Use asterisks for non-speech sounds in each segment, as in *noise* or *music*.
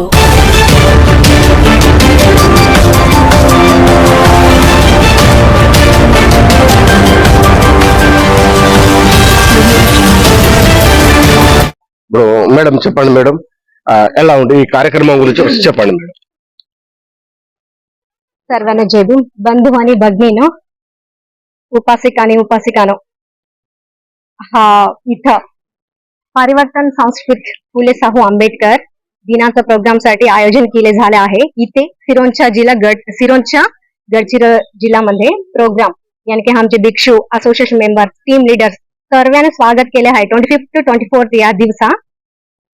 తెలుగు ఇప్పుడు మేడం చెప్పండి మేడం ఆ, ఎలా ఉంది ఈ కార్యక్రమం గురించి *clears throat* ఒకసారి చెప్పండి మేడం सर्वांना जय भीम बंधू आणि भगिनीनो उपासिका आणि उपासिकानो हा इथं परिवर्तन संस्कृत फुले साहू आंबेडकर दिनाचं प्रोग्रामसाठी आयोजन केले झाले आहे. इथे सिरोंच्या जिल्हा गड सिरोंच्या गडचिरो जिल्ह्यामध्ये प्रोग्राम यानी की आमचे भिक्षू असोसिएशन मेंबर टीम लीडर्स सर्वांना स्वागत केले आहे. Twenty fifth to twenty fourth या दिवसा.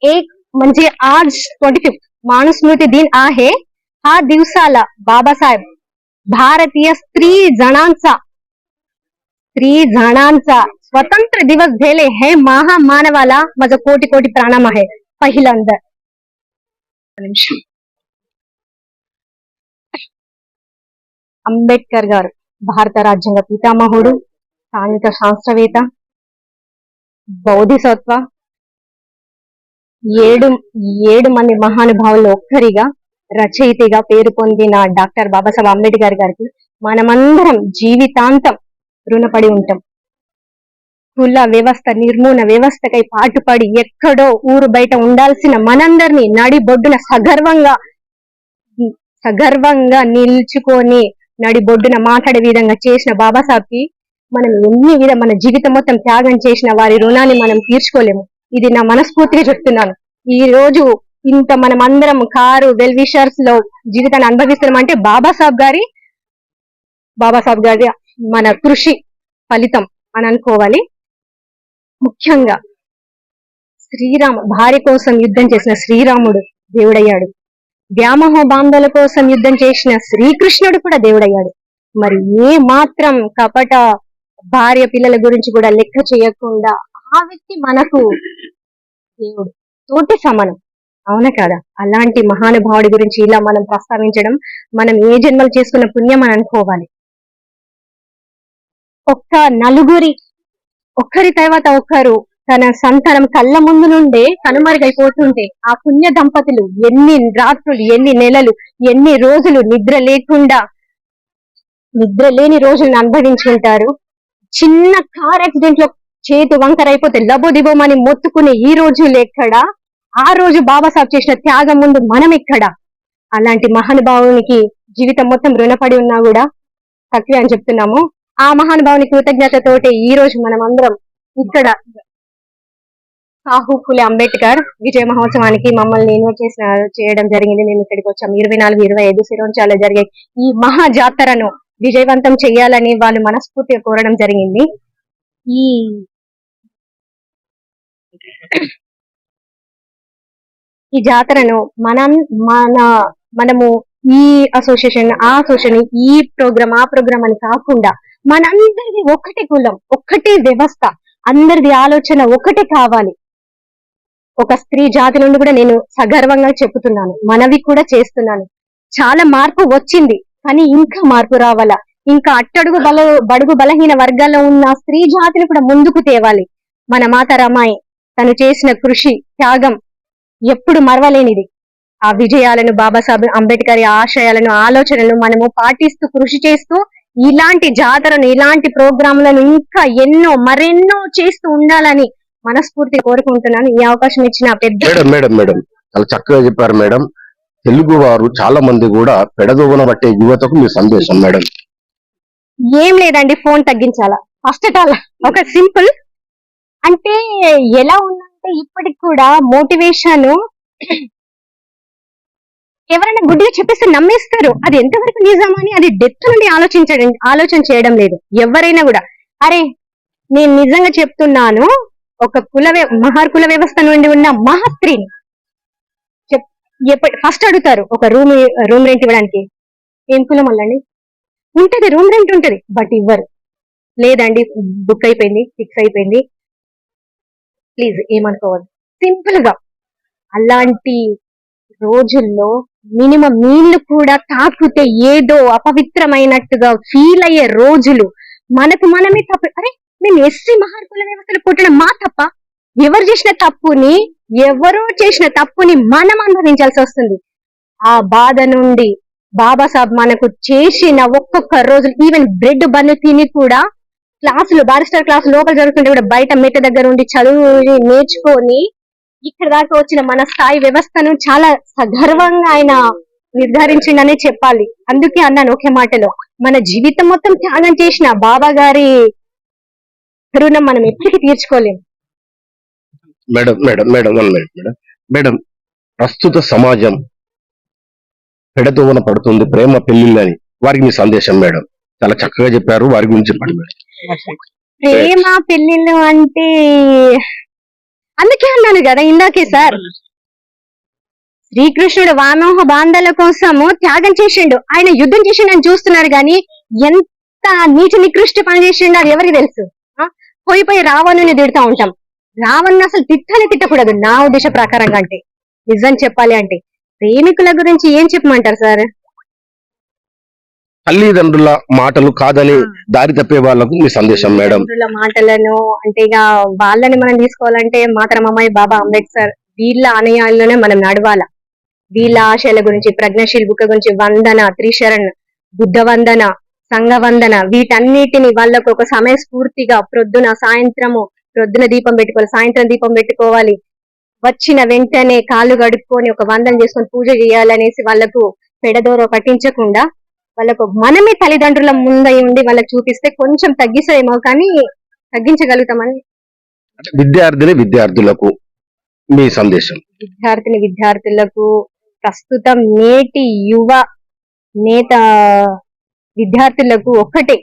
एक म्हणजे आज ट्वेंटी फिफ्थ माणूस स्मृती दिन आहे. हा दिवसाला बाबासाहेब भारतीय स्त्री जणांचा स्त्री जणांचा स्वतंत्र दिवस झाले हे महामानवाला माझं कोटी कोटी प्रणाम आहे. पहिल्यांदा. అంబేద్కర్ గారు భారత రాజ్యాంగ పితామహుడు స్థానిక శాస్త్రవేత్త బౌద్ధిసత్వ ఏడు ఏడు మంది మహానుభావులు ఒక్కరిగా రచయితగా పేరు పొందిన డాక్టర్ బాబాసాహెబ్ అంబేద్కర్ గారికి మనమందరం జీవితాంతం రుణపడి ఉంటాం. కుల వ్యవస్థ నిర్మూలన వ్యవస్థకై పాటుపడి ఎక్కడో ఊరు బయట ఉండాల్సిన మనందరినీ నడి బొడ్డున సగర్వంగా సగర్వంగా నిల్చుకొని నడి బొడ్డున మాట్లాడే విధంగా చేసిన బాబాసాహెబ్కి మనం ఎన్ని విధ మన జీవితం మొత్తం త్యాగం చేసిన వారి రుణాన్ని మనం తీర్చుకోలేము. ఇది నా మనస్ఫూర్తిగా చెప్తున్నాను. ఈ రోజు ఇంత మనం అందరం కారు వెల్విషర్స్లో జీవితాన్ని అనుభవిస్తున్నాం అంటే బాబాసాహెబ్ గారి బాబాసాహెబ్ గారి మన కృషి ఫలితం అని అనుకోవాలి. ముఖ్యంగా శ్రీరామ భార్య కోసం యుద్ధం చేసిన శ్రీరాముడు దేవుడయ్యాడు. వ్యామోహ బాంధవుల కోసం యుద్ధం చేసిన శ్రీకృష్ణుడు కూడా దేవుడయ్యాడు. మరి ఏ మాత్రం కపట భార్య పిల్లల గురించి కూడా లెక్క చేయకుండా ఆ వ్యక్తి మనకు దేవుడు. తోటి సమానం. అవునా కదా? అలాంటి మహానుభావుడి గురించి ఇలా మనం ప్రస్తావించడం మనం ఏ జన్మలు చేసుకున్న పుణ్యం అని అనుకోవాలి. ఒక్క నలుగురి ఒక్కరి తర్వాత ఒక్కరు తన సంతానం కళ్ళ ముందు నుండే కనుమరుగైపోతుంటే ఆ పుణ్య దంపతులు ఎన్ని రాత్రులు ఎన్ని నెలలు ఎన్ని రోజులు నిద్ర లేకుండా నిద్ర లేని రోజులను అనుభవించుకుంటారు. చిన్న కార్ యాక్సిడెంట్లో చేతి వంకర అయిపోతే లబోదిబోమని మొత్తుకునే ఈ రోజు ఎక్కడ? ఆ రోజు బాబాసాహెబ్ చేసిన త్యాగం ముందు మనం ఎక్కడ? అలాంటి మహానుభావునికి జీవితం మొత్తం రుణపడి ఉన్నా కూడా తక్కువే అని చెప్తున్నాము. ఆ మహానుభావుని కృతజ్ఞతతోటి ఈ రోజు మనం అందరం ఇక్కడ సాహు ఫులే అంబేద్కర్ విజయ మహోత్సవానికి మమ్మల్ని ఇన్వైట్ చేసిన చేయడం జరిగింది. మేము ఇక్కడికి వచ్చాం. ఇరవై నాలుగు ఇరవై ఐదు శిరోంచాలో జరిగే ఈ మహా జాతరను విజయవంతం చేయాలని వాళ్ళు మనస్ఫూర్తిగా కోరడం జరిగింది. ఈ ఈ జాతరను మనం మన మనము ఈ అసోసియేషన్ ఆ అసోసియేషన్ ఈ ప్రోగ్రామ్ ఆ ప్రోగ్రామ్ అని కాకుండా మనందరిది ఒకటి కులం ఒక్కటే వ్యవస్థ. అందరిది ఆలోచన ఒకటే కావాలి. ఒక స్త్రీ జాతి నుండి కూడా నేను సగర్వంగా చెప్తున్నాను మనవి కూడా చేస్తున్నాను. చాలా మార్పు వచ్చింది కానీ ఇంకా మార్పు రావాలా? ఇంకా అట్టడుగు బల బడుగు బలహీన వర్గాల్లో ఉన్న స్త్రీ జాతిని కూడా ముందుకు తేవాలి. మన మాత రమాయి తను చేసిన కృషి త్యాగం ఎప్పుడు మరవలేనిది. ఆ విజయాలను బాబాసాహెబ్ అంబేద్కర్ ఆశయాలను ఆలోచనలను మనము పాటిస్తూ కృషి చేస్తూ ఇలాంటి జాతరను ఇలాంటి ప్రోగ్రాంలను ఇంకా ఎన్నో మరెన్నో చేస్తూ ఉండాలని మనస్ఫూర్తి కోరుకుంటున్నాను. ఈ అవకాశం ఇచ్చిన పెద్ద మేడం మేడం మేడం. చాలా చక్కగా చెప్పారు మేడం. తెలుగు వారు చాలా మంది కూడా పెడదోవన పట్టే యువతకు మీ సందేశం మేడం. ఏం లేదండి ఫోన్ తగ్గించాలా? ఫస్ట్ ఆల్ ఒక సింపుల్ అంటే ఎలా ఉందంటే ఇప్పటికి కూడా మోటివేషన్ ఎవరైనా గుడ్డిగా చెప్పేస్తే నమ్మేస్తారు. అది ఎంతవరకు నిజమని అది డెత్ నుండి ఆలోచించడం ఆలోచన చేయడం లేదు. ఎవరైనా కూడా అరే నేను నిజంగా చెప్తున్నాను ఒక కుల మహార్ కుల వ్యవస్థ నుండి ఉన్న మహత్రిని. ఎప్పటి ఫస్ట్ అడుగుతారు ఒక రూమ్ రూమ్ రెంట్ ఇవ్వడానికి. ఏం కులం వాళ్ళండి ఉంటది రూమ్ రెంట్ ఉంటది బట్ ఇవ్వరు. లేదండి బుక్ అయిపోయింది ఫిక్స్ అయిపోయింది. ప్లీజ్ ఏమనుకోవద్దు. సింపుల్గా అలాంటి రోజుల్లో మినిమం నీళ్ళు కూడా తాకితే ఏదో అపవిత్రమైనట్టుగా ఫీల్ అయ్యే రోజులు. మనకు మనమే తప్పు అరే మేము ఎస్సీ మహార్కుల వ్యవస్థలు పుట్టడం మా తప్ప? ఎవరు చేసిన తప్పుని ఎవరో చేసిన తప్పుని మనం అనుభవించాల్సి వస్తుంది. ఆ బాధ నుండి బాబాసాబ్ మనకు చేసిన ఒక్కొక్క రోజు ఈవెన్ బ్రెడ్ బన్ను తిని కూడా క్లాసులు బారిస్టర్ క్లాసు లోపల జరుగుతుంటే కూడా బయట మెట్ట దగ్గర ఉండి చదువు నేర్చుకొని ఇక్కడ దాకా వచ్చిన మన స్థాయి వ్యవస్థను చాలా సగర్వంగా ఆయన నిర్ధారించిండనే చెప్పాలి. అందుకే అన్నాను ఒకే మాటలో. మన జీవితం మొత్తం త్యాగం చేసిన బాబా గారి రుణం మనం ఎప్పటికీ తీర్చుకోలేం. Madam madam madam one minute madam. Madam ప్రస్తుత సమాజం పెడదోవన పడుతుంది ప్రేమ పెళ్ళిళ్ళని వారికి మీ సందేశం మేడం. చాలా చక్కగా చెప్పారు వారి గురించి చెప్పండి మేడం. ప్రేమ పెళ్ళిళ్ళు అంటే అందుకే అన్నాను కదా ఇందాకే సార్. శ్రీకృష్ణుడు వామోహ బాంధల కోసము త్యాగం చేసిండు. ఆయన యుద్ధం చేసిండని చూస్తున్నారు గాని ఎంత నీచ నికృష్ట పని చేసిండు అది ఎవరికి తెలుసు? ఆ? పోయి పోయి రావణుని తిడుతూ ఉంటాం. రావణ్ణి అసలు తిట్టని తిట్టకూడదు నా ఉద్దేశ ప్రకారంగా అంటే. నిజం చెప్పాలి అంటే. ప్రేమికుల గురించి ఏం చెప్పమంటారు సార్? తల్లిదండ్రుల మాటలు కాదని దారి తప్పే వాళ్ళకు మీ సందేశం మేడం. మాటలను అంటే ఇక వాళ్ళని మనం తీసుకోవాలంటే మాత్రం అమ్మాయి బాబా అంబేద్కర్ వీళ్ళ ఆనయాల్లోనే మనం నడవాల? వీళ్ళ ఆశయాల గురించి ప్రజ్ఞశీల్ బుక్క గురించి వందన త్రిశరణ్ బుద్ధ వందన సంఘ వందన వీటన్నిటిని వాళ్ళకు ఒక సమయ స్ఫూర్తిగా ప్రొద్దున సాయంత్రము ప్రొద్దున దీపం పెట్టుకోవాలి సాయంత్రం దీపం పెట్టుకోవాలి. వచ్చిన వెంటనే కాళ్ళు కడుక్కొని ఒక వందన చేసుకొని పూజ చేయాలనేసి వాళ్ళకు పెడదోర పట్టించకుండా వాళ్ళకు మనమే తల్లిదండ్రుల ముందై ఉండి వాళ్ళకి చూపిస్తే కొంచెం తగ్గిస్తాయేమో కానీ తగ్గించగలుగుతామని. విద్యార్థిని విద్యార్థులకు మీ సందేశం. విద్యార్థిని విద్యార్థులకు ప్రస్తుతం నేటి యువ నేత విద్యార్థులకు ఒక్కటే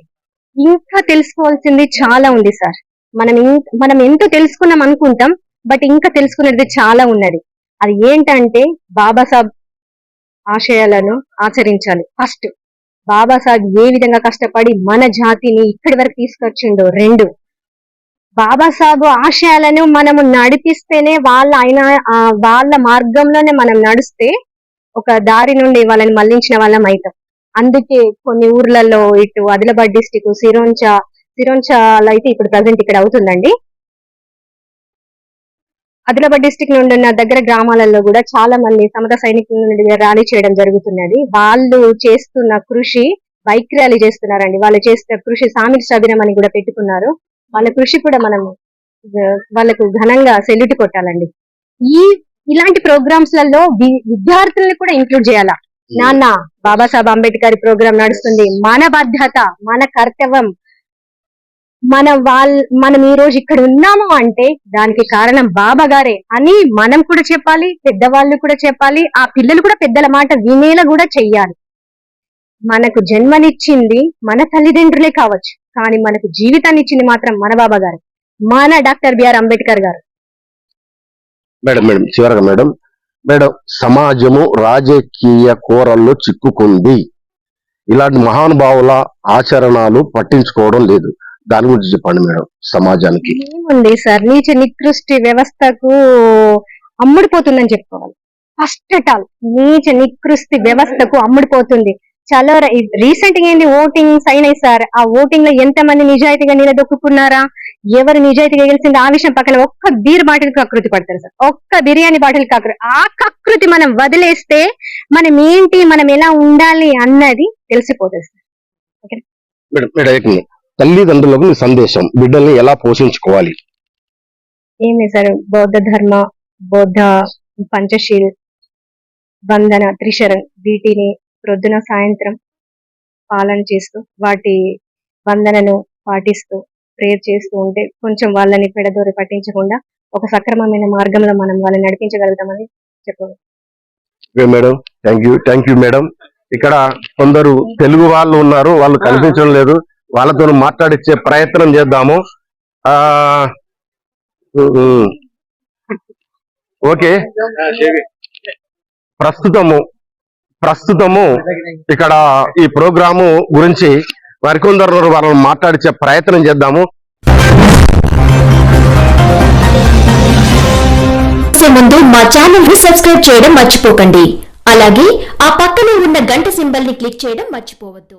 ఇంకా తెలుసుకోవాల్సింది చాలా ఉంది సార్. మనం మనం ఎంతో తెలుసుకున్నాం అనుకుంటాం బట్ ఇంకా తెలుసుకునేది చాలా ఉన్నది. అది ఏంటంటే బాబాసాబ్ ఆశయాలను ఆచరించాలి ఫస్ట్. బాబాసాహెబ్ ఏ విధంగా కష్టపడి మన జాతిని ఇక్కడి వరకు తీసుకొచ్చిండో రెండు బాబాసాహెబ్ ఆశయాలను మనము నడిపిస్తేనే వాళ్ళ ఆయన వాళ్ళ మార్గంలోనే మనం నడిస్తే ఒక దారి నుండి వాళ్ళని మళ్ళించిన వాళ్ళం అవుతాం అందుకే కొన్ని ఊర్లలో ఇటు ఆదిలాబాద్ డిస్టిక్ సిరోంచ సిరోంచాలో అయితే ఇప్పుడు ప్రజెంట్ ఇక్కడ అవుతుందండి. ఆదిలాబాద్ డిస్టిక్ నుండి ఉన్న దగ్గర గ్రామాలలో కూడా చాలా మంది సమత సైనికుల నుండి ర్యాలీ చేయడం జరుగుతున్నది. వాళ్ళు చేస్తున్న కృషి బైక్ ర్యాలీ చేస్తున్నారండి. వాళ్ళు చేస్తున్న కృషి సామిల్ సబిరం అని కూడా పెట్టుకున్నారు. వాళ్ళ కృషి కూడా మనం ఆ, వాళ్ళకు ఘనంగా సెల్యూట్ కొట్టాలండి. ఈ ఇలాంటి ప్రోగ్రామ్స్లలో విద్యార్థుల్ని కూడా ఇంక్లూడ్ చేయాలా. నాన్న బాబాసాహెబ్ అంబేద్కర్ ప్రోగ్రామ్ నడుస్తుంది. మన బాధ్యత మన కర్తవ్యం మన వాళ్ళ మనం ఈ రోజు ఇక్కడ ఉన్నాము అంటే దానికి కారణం బాబా గారే అని మనం కూడా చెప్పాలి పెద్దవాళ్ళు కూడా చెప్పాలి ఆ పిల్లలు కూడా పెద్దల మాట వినేలా కూడా చెయ్యాలి. మనకు జన్మనిచ్చింది మన తల్లిదండ్రులే కావచ్చు కానీ మనకు జీవితాన్ని ఇచ్చింది మాత్రం మన బాబా గారు మన doctor B R Ambedkar garu. Madam madam చివరగా మేడం మేడం సమాజము రాజకీయ కోరల్లో చిక్కుకుంది. ఇలాంటి మహానుభావుల ఆచరణలు పట్టించుకోవడం లేదు. దాని గురించి చెప్పండి మేడం సమాజానికి. ఏముంది సార్ నీచ నికృష్టి వ్యవస్థకు అమ్ముడిపోతుందని చెప్పుకోవాలి. ఫస్ట్ ఆఫ్ ఆల్ నీచ నికృష్టి వ్యవస్థకు అమ్ముడిపోతుంది. చాలా రీసెంట్గా ఏంది ఓటింగ్స్ అయినాయి సార్ ఆ ఓటింగ్లో ఎంత మంది నిజాయితీగా నిలదొక్కున్నారా? ఎవరు నిజాయితీగా గెలిచింది? ఆ విషయం పక్కన ఒక్క బీర్ బాటిల్ కకృతి పడతారు సార్. ఒక్క బిర్యానీ బాటిల్ కకృతి ఆ కకృతి మనం వదిలేస్తే మనం ఏంటి మనం ఎలా ఉండాలి అన్నది తెలిసిపోతుంది సార్. మేడం మేడం ఏక మినిట్. తల్లిదండ్రులకు మీ సందేశం బిడ్డల్ని ఎలా పోషించుకోవాలి? ఏమి సార్ బౌద్ధ ధర్మ బౌద్ధ పంచశీల్ వందన త్రిశరణ్ వీటిని ప్రొద్దున సాయంత్రం పాలన చేస్తూ వాటి వందనను పాటిస్తూ ప్రేయర్ చేస్తూ ఉంటే కొంచెం వాళ్ళని పెడదోరి పట్టించకుండా ఒక సక్రమమైన మార్గంలో మనం వాళ్ళని నడిపించగలుగుతామని చెప్పవచ్చు okay madam thank you thank you madam ఇక్కడ కొందరు తెలుగు వాళ్ళు ఉన్నారు వాళ్ళు కనిపించడం లేదు. వాళ్ళతో మాట్లాడిచ్చే ప్రయత్నం చేద్దాము. ఓకే. ప్రస్తుతము ప్రస్తుతము ఇక్కడ ఈ ప్రోగ్రాము గురించి మరికొందరు వాళ్ళని మాట్లాడిచ్చే ప్రయత్నం చేద్దాము. ముందు మా ఛానల్ని సబ్స్క్రైబ్ చేయడం మర్చిపోకండి. అలాగే ఆ పక్కనే ఉన్న గంట సింబల్ని క్లిక్ చేయడం మర్చిపోవద్దు.